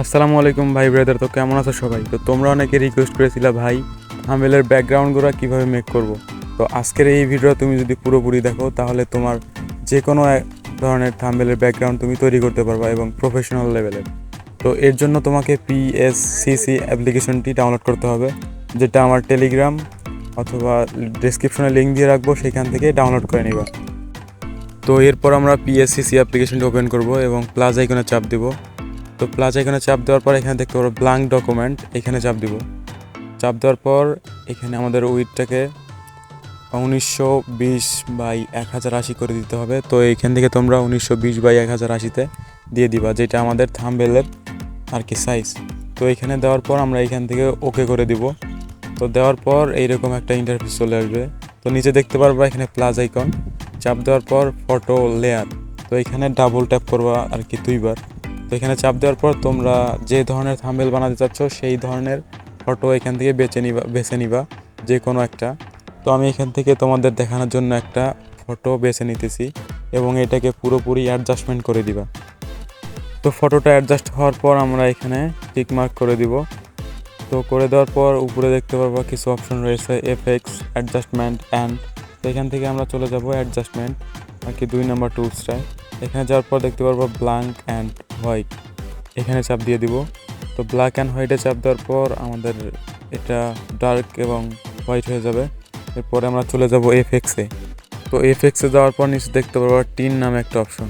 আসসালামু আলাইকুম ভাই ব্রাদার তো কেমন আছো সবাই? তো তোমরা অনেকে রিকোয়েস্ট করেছিলে ভাই থাম্বেলের ব্যাকগ্রাউন্ডগুলো কীভাবে মেক করব? তো আজকের এই ভিডিও তুমি যদি পুরোপুরি দেখো, তাহলে তোমার যে কোনো ধরনের থাম্বেলের ব্যাকগ্রাউন্ড তুমি তৈরি করতে পারবা এবং প্রফেশনাল লেভেলের তো এর জন্য তোমাকে পিএসসিসি অ্যাপ্লিকেশনটি ডাউনলোড করতে হবে, যেটা আমার টেলিগ্রাম অথবা ডেসক্রিপশনে লিঙ্ক দিয়ে রাখব, সেখান থেকে ডাউনলোড করে নিবা। তো এরপর আমরা পিএসসিসি অ্যাপ্লিকেশনটি ওপেন করব এবং প্লাস আইকনে চাপ দিব। তো প্লাস এখানে চাপ দেওয়ার পর এখানে দেখতে পারো ব্লাঙ্ক ডকুমেন্ট এখানে চাপ দিব। চাপ দেওয়ার পর এখানে আমাদের উইথটাকে উনিশশো বিশ বাই এক হাজার আশি করে দিতে হবে। তো এইখান থেকে তোমরা উনিশশো বিশ বাই এক হাজার আশিতে দিয়ে দিবা, যেটা আমাদের থামবেলের আর কি সাইজ তো এখানে দেওয়ার পর আমরা এখান থেকে ওকে করে দিব। তো দেওয়ার পর এইরকম একটা ইন্টারফেস চলে আসবে। তো নিচে দেখতে পারবা এখানে প্লাস আইকন চাপ দেওয়ার পর ফটো লেয়ার তো এখানে ডাবল ট্যাপ করবা আর কি দুইবার। তো এখানে চাপ দেওয়ার পর তোমরা যে ধরনের থাম্বেল বানাতে চাচ্ছ, সেই ধরনের ফটো এখান থেকে বেছে নিবা বেছে নিবা, যে কোনো একটা। তো আমি এখান থেকে তোমাদের দেখানোর জন্য একটা ফটো বেছে নিতেছি এবং এটাকে পুরোপুরি অ্যাডজাস্টমেন্ট করে দিবা। তো ফটোটা অ্যাডজাস্ট হওয়ার পর আমরা এখানে টিক মার্ক করে দিব। তো করে দেওয়ার পর উপরে দেখতে পারবা কিছু অপশন রয়েছে এফএক্স অ্যাডজাস্টমেন্ট অ্যান্ড তো এখান থেকে আমরা চলে যাব অ্যাডজাস্টমেন্ট আর কি দুই নাম্বার টুলসটায় এখানে যাওয়ার পর দেখতে পারব ব্ল্যাঙ্ক অ্যান্ড হোয়াইট এখানে চাপ দিয়ে দিব। তো ব্ল্যাক অ্যান্ড হোয়াইটে চাপ দেওয়ার পর আমাদের এটা ডার্ক এবং হোয়াইট হয়ে যাবে। এরপরে আমরা চলে যাব এফএক্সে তো এফএক্সে যাওয়ার পর নিচে দেখতে পারব টিন নামে একটা অপশন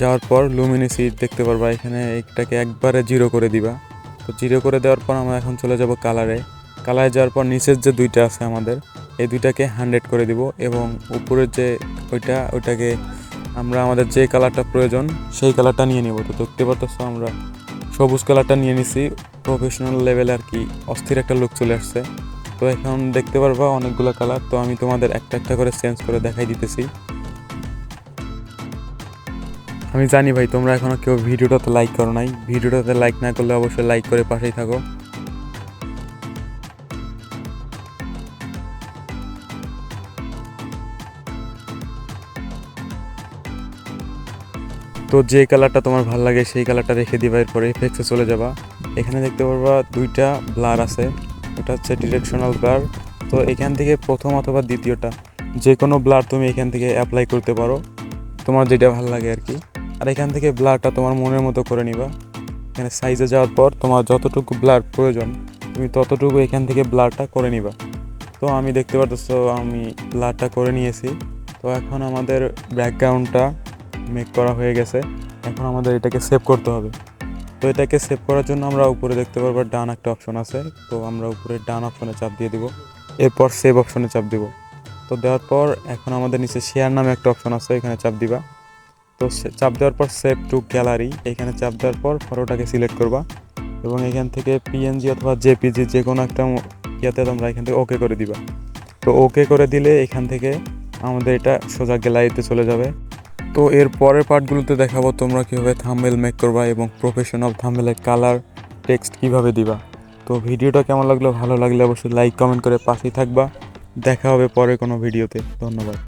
যাওয়ার পর লুমিনেসি দেখতে পারবা, এখানে একটাকে একবারে জিরো করে দিবা। তো জিরো করে দেওয়ার পর আমরা এখন চলে যাব কালারে কালারে যাওয়ার পর নিচের যে দুইটা আছে আমাদের, এই দুইটাকে হান্ড্রেড করে দিব এবং উপরের যে ওইটা, ওইটাকে আমরা আমাদের যে কালারটা প্রয়োজন, সেই কালারটা নিয়ে নিব। তো দেখতে পাচ্ছ আমরা সবুজ কালারটা নিয়ে নিছি। প্রফেশনাল লেভেলে আর কি অস্থির একটা লুক চলে আসছে। তো এখন দেখতে পারবা অনেকগুলো কালার। তো আমি তোমাদের একটা একটা করে চেঞ্জ করে দেখাই দিতেছি। আমি জানি ভাই, তোমরা এখনও কেউ ভিডিওটাতে লাইক করো নাই। ভিডিওটাতে লাইক না করলে অবশ্যই লাইক করে পাশেই থাকো। তো যে কালারটা তোমার ভালো লাগে সেই কালারটা রেখে দিবা, এরপরে এফেক্সে চলে যাবা। এখানে দেখতে পারবা দুইটা ব্লার আছে ওটা হচ্ছে ডিরেকশনাল ব্লার। তো এখান থেকে প্রথম অথবা দ্বিতীয়টা যে কোনো ব্লার তুমি এখান থেকে অ্যাপ্লাই করতে পারো, তোমার যেটা ভালো লাগে আর কি। আর এখান থেকে ব্লারটা তোমার মনের মতো করে নিবা। এখানে সাইজে যাওয়ার পর তোমার যতটুকু ব্লার প্রয়োজন, তুমি ততটুকু এখান থেকে ব্লারটা করে নিবা। তো আমি দেখতে পারতেছো, আমি ব্লারটা করে নিয়েছি। তো এখন আমাদের ব্যাকগ্রাউন্ডটা মেক করা হয়ে গেছে, এখন আমাদের এটাকে সেভ করতে হবে। তো এটাকে সেভ করার জন্য আমরা উপরে দেখতে পারব ডান একটা অপশন আছে, তো আমরা উপরে ডান অপশনে চাপ দিয়ে দিব, এরপর সেভ অপশনে চাপ দিব। তো দেওয়ার পর এখন আমাদের নিচে শেয়ার নামে একটা অপশন আছে, এখানে চাপ দিবা। তো চাপ দেওয়ার পর সেভ টু গ্যালারি এখানে চাপ দেওয়ার পর ফটোটাকে সিলেক্ট করবা এবং এখান থেকে পিএনজি অথবা জেপিজি যে কোনো একটা ইয়াতে তোমরা এখান থেকে ওকে করে দিবা। তো ওকে করে দিলে এখান থেকে আমাদের এটা সোজা গ্যালারিতে চলে যাবে। তো এর পরের পার্টগুলোতে দেখাবো তোমরা কীভাবে থামবেল মেক করবা এবং প্রফেশনাল থামবেলের কালার টেক্সট কীভাবে দিবা। তো ভিডিওটা কেমন লাগল? ভালো লাগলে অবশ্যই লাইক কমেন্ট করে পাশেই থাকবা। দেখা হবে পরে কোনো ভিডিওতে। ধন্যবাদ।